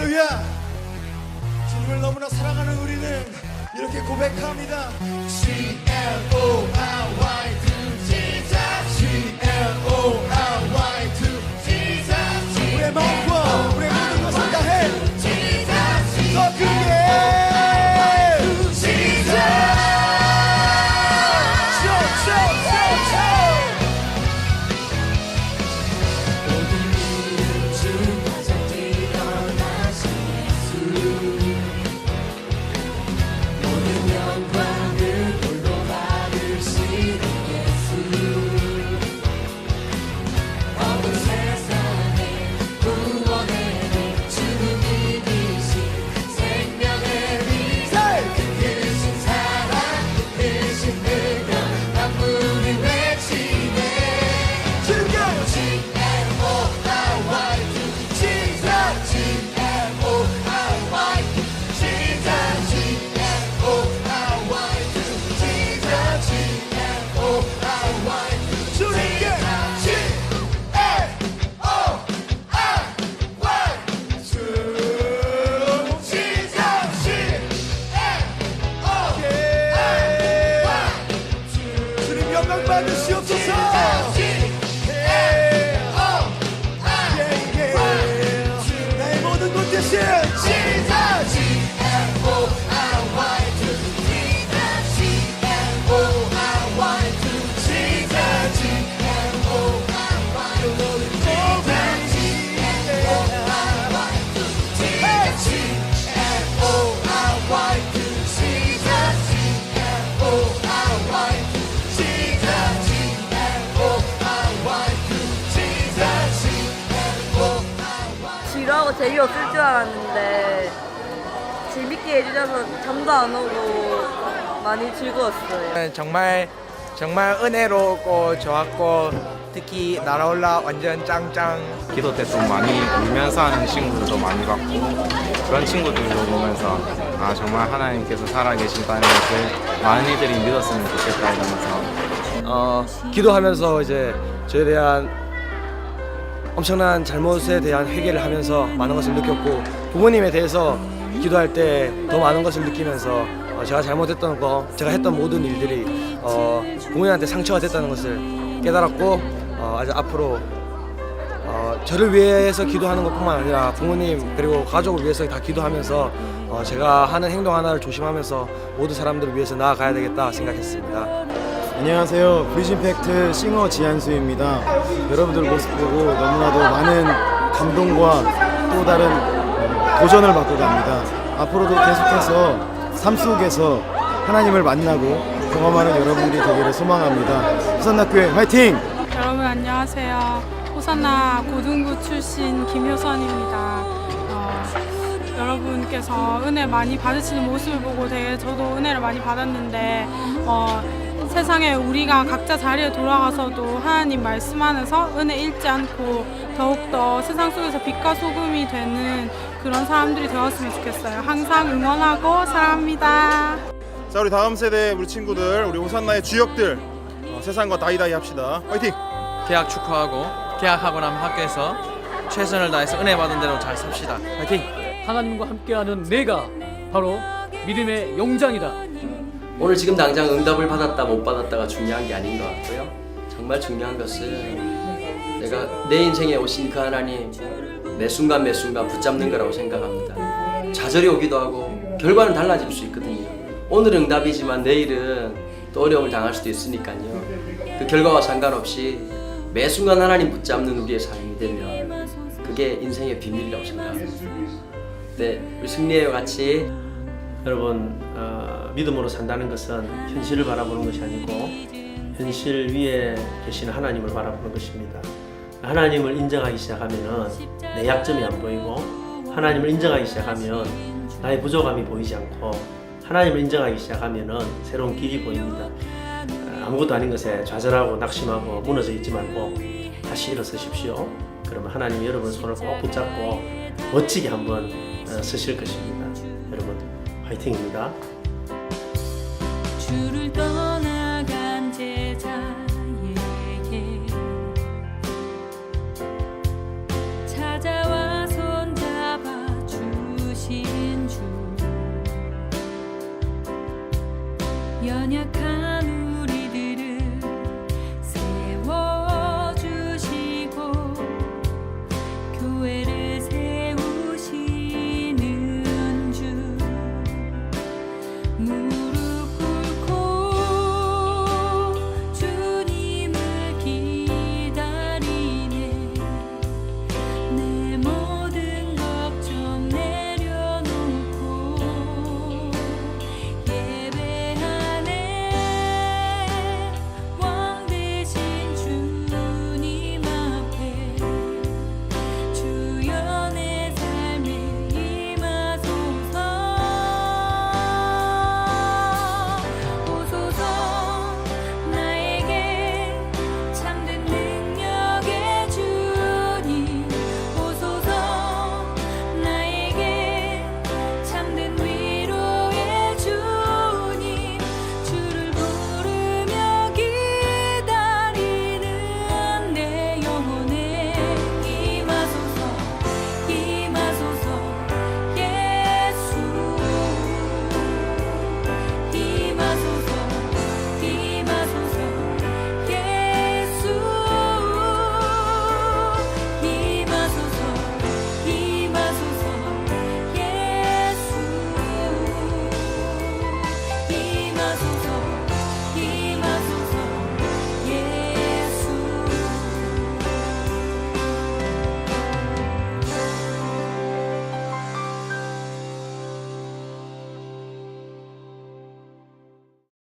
할렐루야. 주님을 너무나 사랑하는 우리는 이렇게 고백합니다. C-L-O-R-Y to Jesus 재미 없을 줄 알았는데 재밌게 해주셔서 잠도 안 오고 많이 즐거웠어요. 정말 정말 은혜롭고 좋았고 특히 날아올라 완전 짱짱 기도 때 좀 많이 울면서 하는 친구들도 많이 봤고 그런 친구들도 보면서 아 정말 하나님께서 살아계신다는 것을 많은 이들이 믿었으면 좋겠다 이러면서 어, 기도하면서 이제 저에 대한 엄청난 잘못에 대한 회개를 하면서 많은 것을 느꼈고 부모님에 대해서 기도할 때 더 많은 것을 느끼면서 어, 제가 잘못했던 거, 제가 했던 모든 일들이 어, 부모님한테 상처가 됐다는 것을 깨달았고 어, 아주 앞으로 어, 저를 위해서 기도하는 것뿐만 아니라 부모님 그리고 가족을 위해서 다 기도하면서 어, 제가 하는 행동 하나를 조심하면서 모든 사람들을 위해서 나아가야 되겠다 생각했습니다. 안녕하세요. 브리즘팩트 싱어 지한수입니다. 여러분들 모습 보고 너무나도 많은 감동과 또 다른 어, 도전을 받고 갑니다. 앞으로도 계속해서 삶 속에서 하나님을 만나고 경험하는 여러분들이 되기를 소망합니다. 후산학교회 화이팅! 여러분 안녕하세요. 호산나 고등부 출신 김효선입니다. 어, 여러분께서 은혜 많이 받으시는 모습을 보고 되게 저도 은혜를 많이 받았는데 어, 세상에 우리가 각자 자리에 돌아가서도 하나님 말씀 안에서 은혜 잃지 않고 더욱더 세상 속에서 빛과 소금이 되는 그런 사람들이 되었으면 좋겠어요. 항상 응원하고 사랑합니다. 자 우리 다음 세대 우리 친구들 우리 호산나의 주역들 어, 세상과 다이다이 합시다 화이팅 개학 축하하고 개학하고 나면 학교에서 최선을 다해서 은혜 받은 대로 잘 삽시다. 파이팅! 하나님과 함께하는 내가 바로 믿음의 용장이다. 오늘 지금 당장 응답을 받았다 못 받았다가 중요한 게 아닌 것 같고요. 정말 중요한 것은 내가 내 인생에 오신 그 하나님 매 순간 매 순간 붙잡는 거라고 생각합니다. 좌절이 오기도 하고 결과는 달라질 수 있거든요. 오늘은 응답이지만 내일은 또 어려움을 당할 수도 있으니까요. 그 결과와 상관없이 매 순간 하나님 붙잡는 우리의 삶이 되면 그게 인생의 비밀이라고 생각합니다. 네, 우리 승리회와 같이 여러분 어, 믿음으로 산다는 것은 현실을 바라보는 것이 아니고 현실 위에 계시는 하나님을 바라보는 것입니다. 하나님을 인정하기 시작하면은 내 약점이 안 보이고 하나님을 인정하기 시작하면 나의 부족함이 보이지 않고 하나님을 인정하기 시작하면은 새로운 길이 보입니다. 어, 아무것도 아닌 것에 좌절하고 낙심하고 무너져 있지 말고 다시 일어서십시오. 그러면 하나님 여러분 손을 꼭 붙잡고 멋지게 한번 어, 서실 것입니다. 여러분 화이팅입니다.